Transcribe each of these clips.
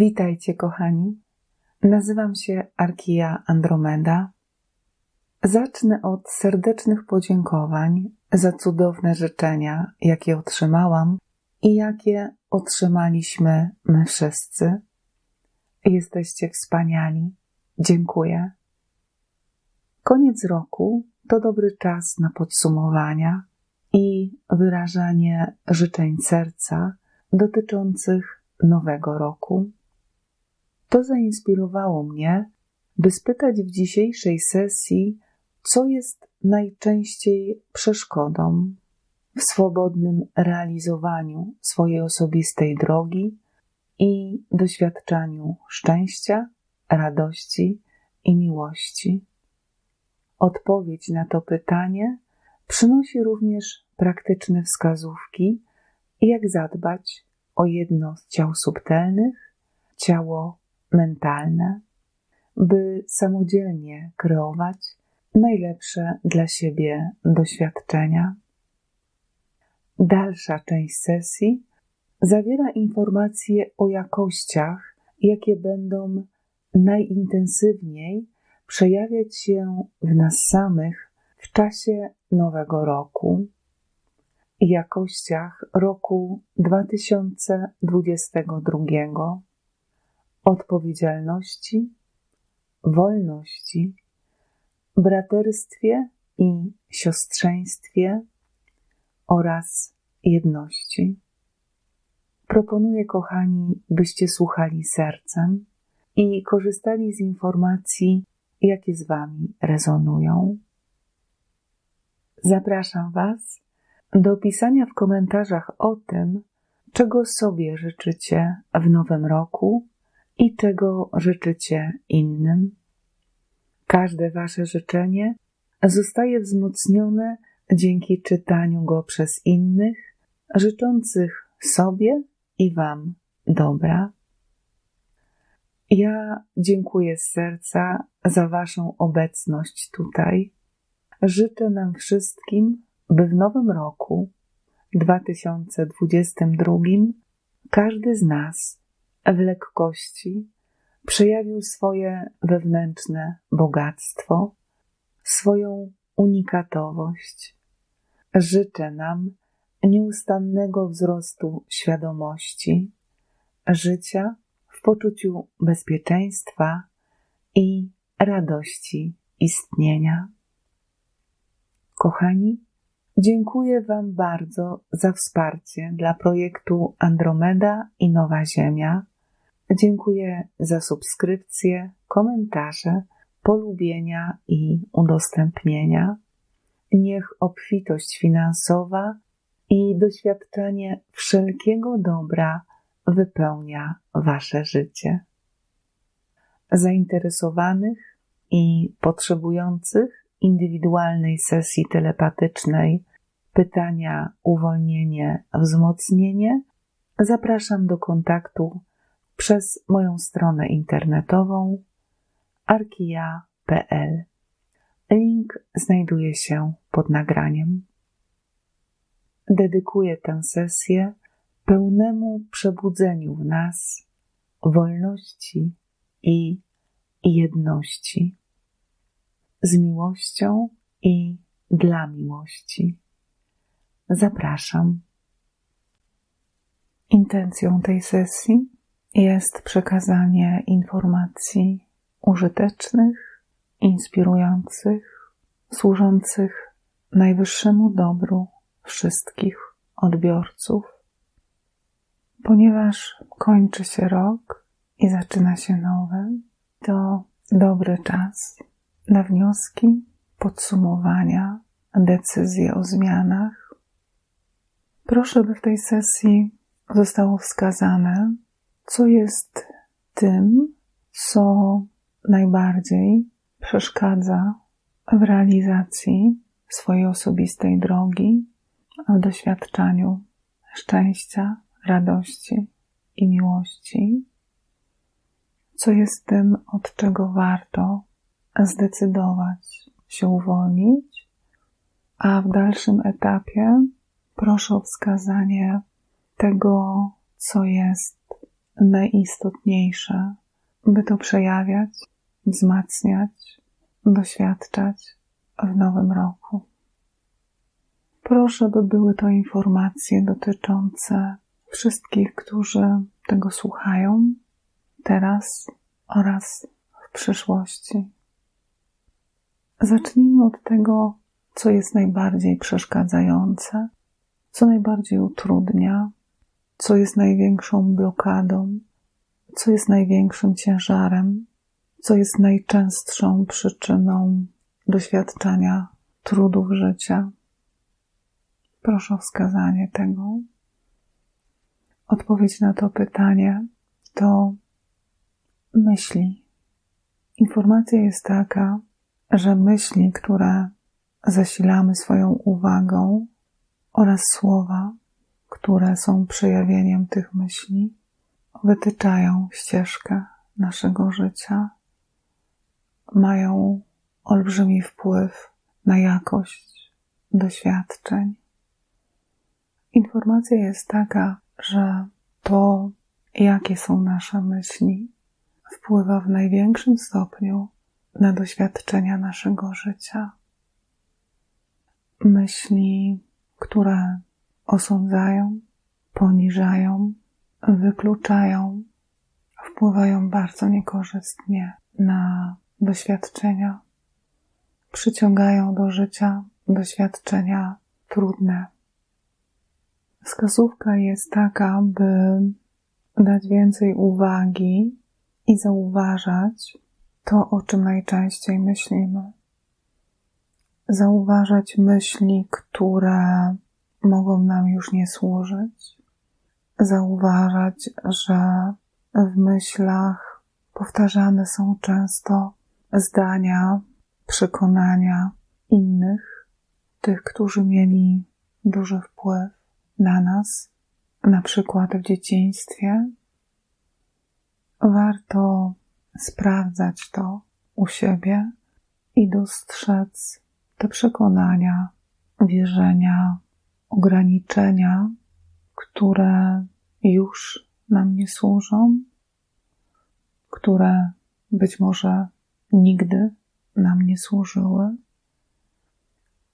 Witajcie, kochani. Nazywam się Arkija Andromeda. Zacznę od serdecznych podziękowań za cudowne życzenia, jakie otrzymałam i jakie otrzymaliśmy my wszyscy. Jesteście wspaniali. Dziękuję. Koniec roku to dobry czas na podsumowania i wyrażanie życzeń serca dotyczących nowego roku. To zainspirowało mnie, by spytać w dzisiejszej sesji, co jest najczęściej przeszkodą w swobodnym realizowaniu swojej osobistej drogi i doświadczaniu szczęścia, radości i miłości. Odpowiedź na to pytanie przynosi również praktyczne wskazówki, jak zadbać o jedno z ciał subtelnych, ciało mentalne, by samodzielnie kreować najlepsze dla siebie doświadczenia. Dalsza część sesji zawiera informacje o jakościach, jakie będą najintensywniej przejawiać się w nas samych w czasie nowego roku jakościach roku 2022 odpowiedzialności, wolności, braterstwie i siostrzeństwie oraz jedności. Proponuję, kochani, byście słuchali sercem i korzystali z informacji, jakie z Wami rezonują. Zapraszam Was do pisania w komentarzach o tym, czego sobie życzycie w nowym roku i czego życzycie innym. Każde Wasze życzenie zostaje wzmocnione dzięki czytaniu go przez innych, życzących sobie i Wam dobra. Ja dziękuję z serca za Waszą obecność tutaj. Życzę nam wszystkim, by w nowym roku 2022 każdy z nas w lekkości przejawił swoje wewnętrzne bogactwo, swoją unikatowość. Życzę nam nieustannego wzrostu świadomości, życia w poczuciu bezpieczeństwa i radości istnienia. Kochani, dziękuję Wam bardzo za wsparcie dla projektu Andromeda i Nowa Ziemia. Dziękuję za subskrypcje, komentarze, polubienia i udostępnienia. Niech obfitość finansowa i doświadczenie wszelkiego dobra wypełnia Wasze życie. Zainteresowanych i potrzebujących indywidualnej sesji telepatycznej pytania, uwolnienie, wzmocnienie, zapraszam do kontaktu przez moją stronę internetową arkija.pl. Link znajduje się pod nagraniem. Dedykuję tę sesję pełnemu przebudzeniu w nas wolności i jedności, z miłością i dla miłości. Zapraszam. Intencją tej sesji jest przekazanie informacji użytecznych, inspirujących, służących najwyższemu dobru wszystkich odbiorców. Ponieważ kończy się rok i zaczyna się nowy, to dobry czas na wnioski, podsumowania, decyzje o zmianach. Proszę, by w tej sesji zostało wskazane, co jest tym, co najbardziej przeszkadza w realizacji swojej osobistej drogi, w doświadczaniu szczęścia, radości i miłości, co jest tym, od czego warto zdecydować się uwolnić, a w dalszym etapie proszę o wskazanie tego, co jest najistotniejsze, by to przejawiać, wzmacniać, doświadczać w nowym roku. Proszę, by były to informacje dotyczące wszystkich, którzy tego słuchają teraz oraz w przyszłości. Zacznijmy od tego, co jest najbardziej przeszkadzające, co najbardziej utrudnia, co jest największą blokadą, co jest największym ciężarem, co jest najczęstszą przyczyną doświadczania trudów życia. Proszę o wskazanie tego. Odpowiedź na to pytanie to myśli. Informacja jest taka, że myśli, które zasilamy swoją uwagą oraz słowa, które są przejawieniem tych myśli, wytyczają ścieżkę naszego życia, mają olbrzymi wpływ na jakość doświadczeń. Informacja jest taka, że to, jakie są nasze myśli, wpływa w największym stopniu na doświadczenia naszego życia. Myśli, które osądzają, poniżają, wykluczają, wpływają bardzo niekorzystnie na doświadczenia, przyciągają do życia doświadczenia trudne. Wskazówka jest taka, by dać więcej uwagi i zauważać to, o czym najczęściej myślimy. Zauważać myśli, które mogą nam już nie służyć. Zauważać, że w myślach powtarzane są często zdania, przekonania innych, tych, którzy mieli duży wpływ na nas, na przykład w dzieciństwie. Warto sprawdzać to u siebie i dostrzec te przekonania, wierzenia, ograniczenia, które już nam nie służą, które być może nigdy nam nie służyły.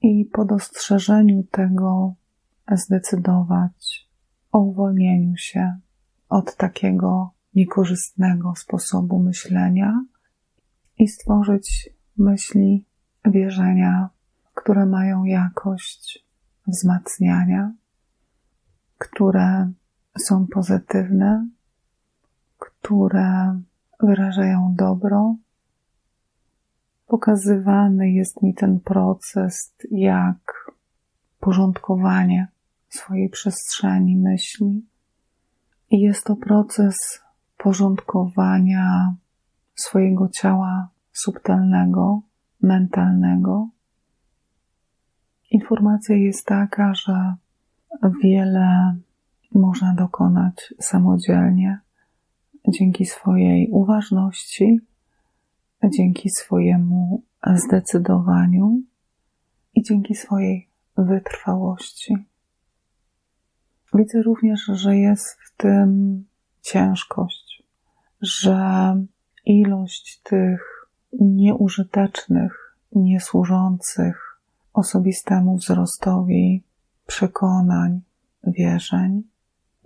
I po dostrzeżeniu tego zdecydować o uwolnieniu się od takiego niekorzystnego sposobu myślenia i stworzyć myśli, wierzenia, które mają jakość wzmacniania, które są pozytywne, które wyrażają dobro. Pokazywany jest mi ten proces jak porządkowanie swojej przestrzeni myśli. I jest to proces porządkowania swojego ciała subtelnego, mentalnego. Informacja jest taka, że wiele można dokonać samodzielnie dzięki swojej uważności, dzięki swojemu zdecydowaniu i dzięki swojej wytrwałości. Widzę również, że jest w tym ciężkość, że ilość tych nieużytecznych, niesłużących osobistemu wzrostowi przekonań, wierzeń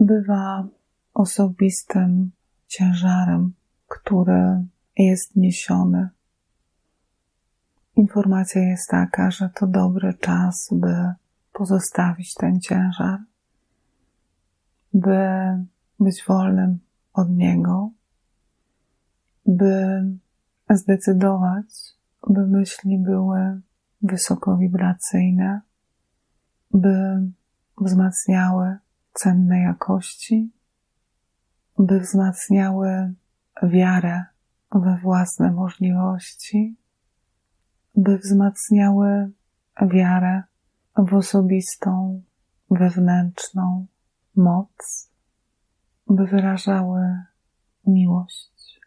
bywa osobistym ciężarem, który jest niesiony. Informacja jest taka, że to dobry czas, by pozostawić ten ciężar, by być wolnym od niego, by zdecydować, by myśli były wysokowibracyjne, by wzmacniały cenne jakości, by wzmacniały wiarę we własne możliwości, by wzmacniały wiarę w osobistą, wewnętrzną moc, by wyrażały miłość.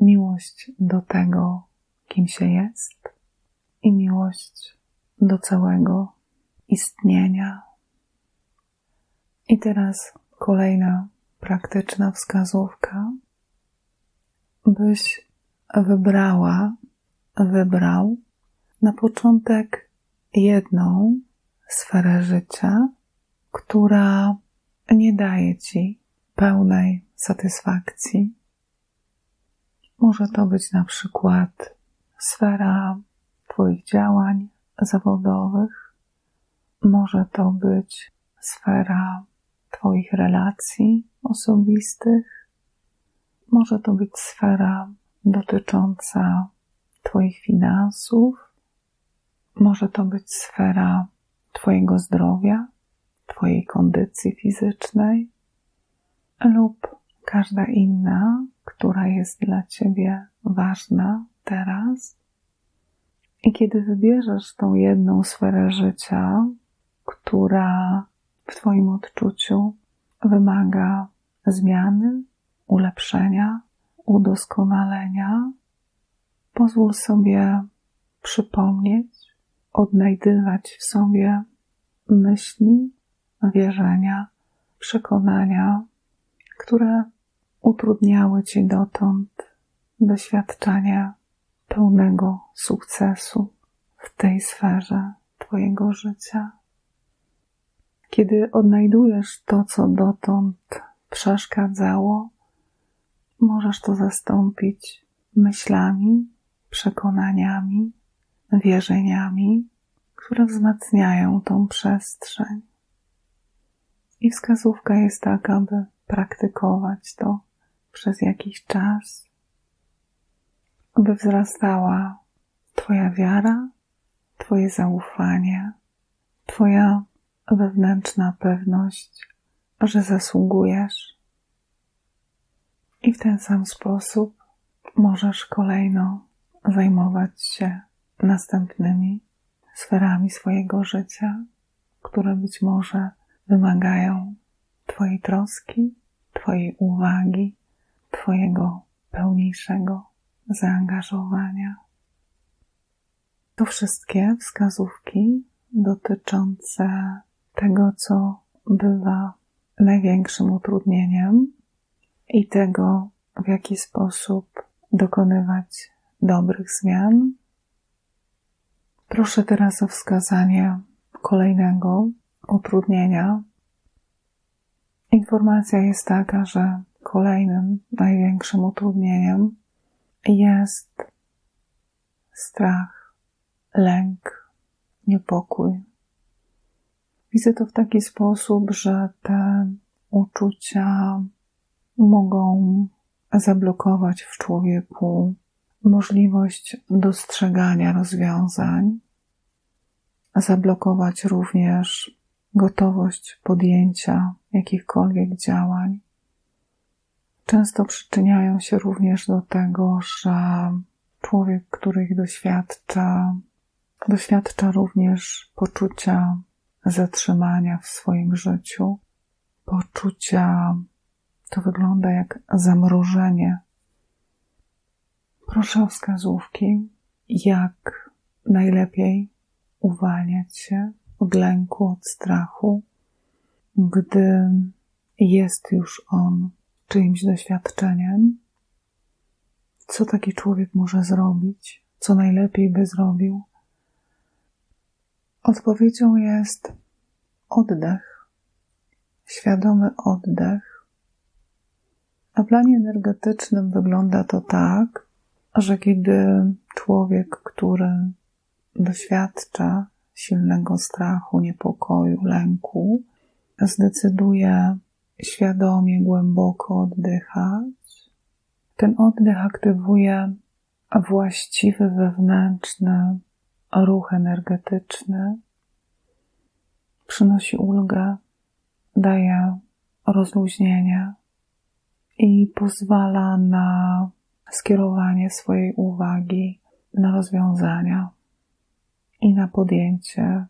Miłość do tego, kim się jest, i miłość do całego istnienia. I teraz kolejna praktyczna wskazówka, byś wybrała, wybrał na początek jedną sferę życia, która nie daje ci pełnej satysfakcji. Może to być na przykład sfera Twoich działań zawodowych, może to być sfera Twoich relacji osobistych, może to być sfera dotycząca Twoich finansów, może to być sfera Twojego zdrowia, Twojej kondycji fizycznej lub każda inna, która jest dla Ciebie ważna teraz. I kiedy wybierzesz tą jedną sferę życia, która w Twoim odczuciu wymaga zmiany, ulepszenia, udoskonalenia, pozwól sobie przypomnieć, odnajdywać w sobie myśli, wierzenia, przekonania, które utrudniały Ci dotąd doświadczenie pełnego sukcesu w tej sferze Twojego życia. Kiedy odnajdujesz to, co dotąd przeszkadzało, możesz to zastąpić myślami, przekonaniami, wierzeniami, które wzmacniają tą przestrzeń. I wskazówka jest taka, by praktykować to przez jakiś czas, by wzrastała Twoja wiara, Twoje zaufanie, Twoja wewnętrzna pewność, że zasługujesz. I w ten sam sposób możesz kolejno zajmować się następnymi sferami swojego życia, które być może wymagają Twojej troski, Twojej uwagi, Twojego pełniejszego zaangażowania. To wszystkie wskazówki dotyczące tego, co bywa największym utrudnieniem i tego, w jaki sposób dokonywać dobrych zmian. Proszę teraz o wskazanie kolejnego utrudnienia. Informacja jest taka, że kolejnym największym utrudnieniem jest strach, lęk, niepokój. Widzę to w taki sposób, że te uczucia mogą zablokować w człowieku możliwość dostrzegania rozwiązań, zablokować również gotowość podjęcia jakichkolwiek działań. Często przyczyniają się również do tego, że człowiek, który ich doświadcza, doświadcza również poczucia zatrzymania w swoim życiu, poczucia, to wygląda jak zamrożenie. Proszę o wskazówki, jak najlepiej uwalniać się od lęku, od strachu, gdy jest już on czyimś doświadczeniem. Co taki człowiek może zrobić? Co najlepiej by zrobił? Odpowiedzią jest oddech, świadomy oddech. Na planie energetycznym wygląda to tak, że kiedy człowiek, który doświadcza silnego strachu, niepokoju, lęku, zdecyduje świadomie, głęboko oddychać, ten oddech aktywuje właściwy wewnętrzny ruch energetyczny, przynosi ulgę, daje rozluźnienie i pozwala na skierowanie swojej uwagi na rozwiązania i na podjęcie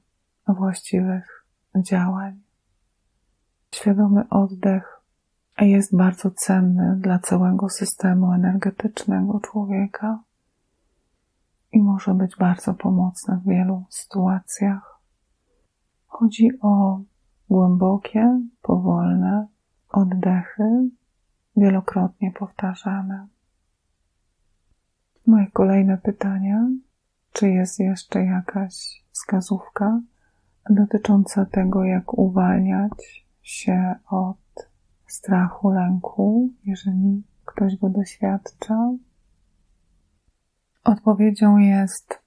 właściwych działań. Świadomy oddech jest bardzo cenny dla całego systemu energetycznego człowieka i może być bardzo pomocny w wielu sytuacjach. Chodzi o głębokie, powolne oddechy wielokrotnie powtarzane. Moje kolejne pytanie: czy jest jeszcze jakaś wskazówka dotycząca tego, jak uwalniać się od strachu, lęku, jeżeli ktoś go doświadcza? Odpowiedzią jest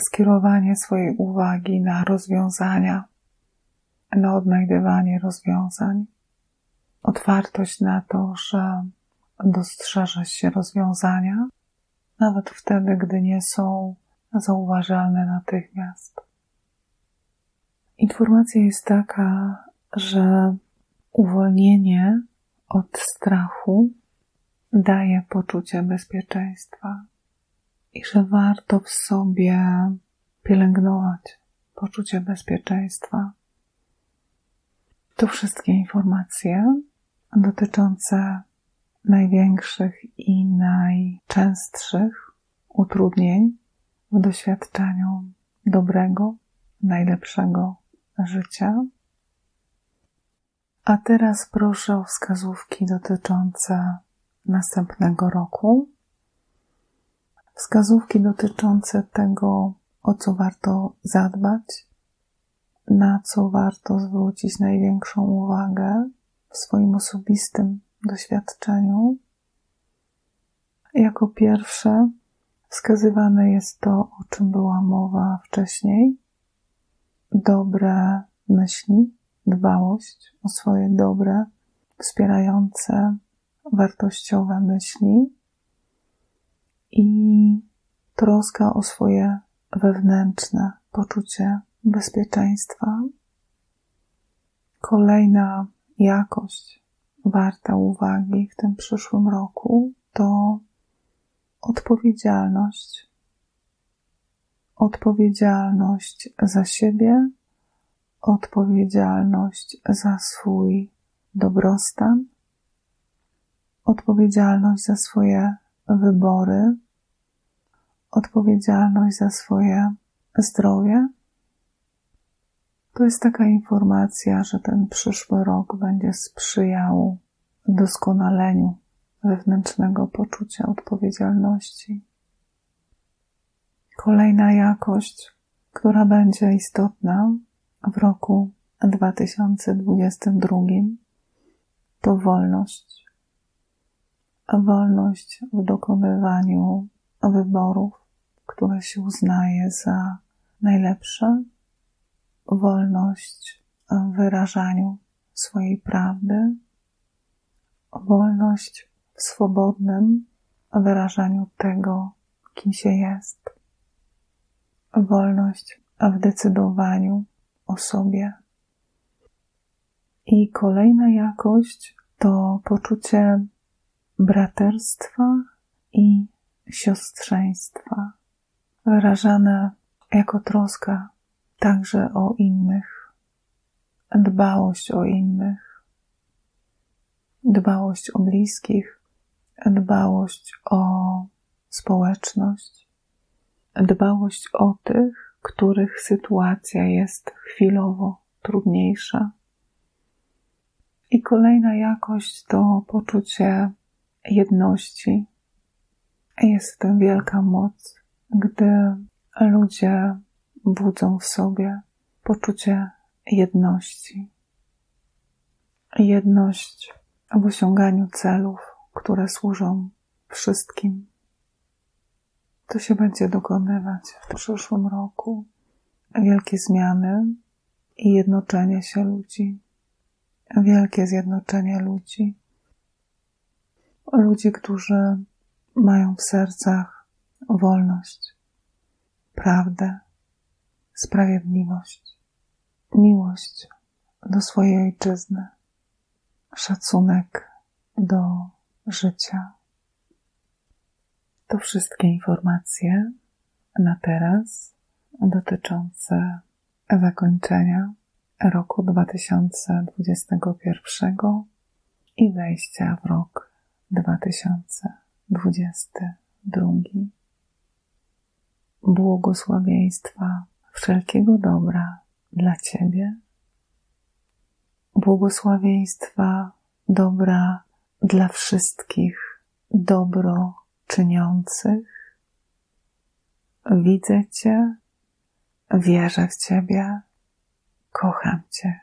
skierowanie swojej uwagi na rozwiązania, na odnajdywanie rozwiązań, otwartość na to, że dostrzeże się rozwiązania, nawet wtedy, gdy nie są zauważalne natychmiast. Informacja jest taka, że uwolnienie od strachu daje poczucie bezpieczeństwa i że warto w sobie pielęgnować poczucie bezpieczeństwa. To wszystkie informacje dotyczące największych i najczęstszych utrudnień w doświadczeniu dobrego, najlepszego życia. A teraz proszę o wskazówki dotyczące następnego roku. Wskazówki dotyczące tego, o co warto zadbać, na co warto zwrócić największą uwagę w swoim osobistym doświadczeniu. Jako pierwsze wskazywane jest to, o czym była mowa wcześniej. Dobre myśli, dbałość o swoje dobre, wspierające, wartościowe myśli i troska o swoje wewnętrzne poczucie bezpieczeństwa. Kolejna jakość warta uwagi w tym przyszłym roku to odpowiedzialność. Odpowiedzialność za siebie, odpowiedzialność za swój dobrostan, odpowiedzialność za swoje wybory, odpowiedzialność za swoje zdrowie. To jest taka informacja, że ten przyszły rok będzie sprzyjał doskonaleniu wewnętrznego poczucia odpowiedzialności. Kolejna jakość, która będzie istotna w roku 2022, to wolność. Wolność w dokonywaniu wyborów, które się uznaje za najlepsze, wolność w wyrażaniu swojej prawdy, wolność w swobodnym wyrażaniu tego, kim się jest, wolność w decydowaniu o sobie. I kolejna jakość to poczucie braterstwa i siostrzeństwa, wyrażane jako troska także o innych, dbałość o innych, dbałość o bliskich, dbałość o społeczność, dbałość o tych, których sytuacja jest chwilowo trudniejsza. I kolejna jakość to poczucie jedności. Jest w tym wielka moc, gdy ludzie budzą w sobie poczucie jedności. Jedność w osiąganiu celów, które służą wszystkim. To się będzie dokonywać w przyszłym roku. Wielkie zmiany i jednoczenie się ludzi. Wielkie zjednoczenie ludzi. Ludzi, którzy mają w sercach wolność, prawdę, sprawiedliwość, miłość do swojej ojczyzny, szacunek do życia. To wszystkie informacje na teraz dotyczące zakończenia roku 2021 i wejścia w rok 2022. Błogosławieństwa wszelkiego dobra dla Ciebie, błogosławieństwa, dobra dla wszystkich, dobro czyniących. Widzę Cię, wierzę w Ciebie, kocham Cię.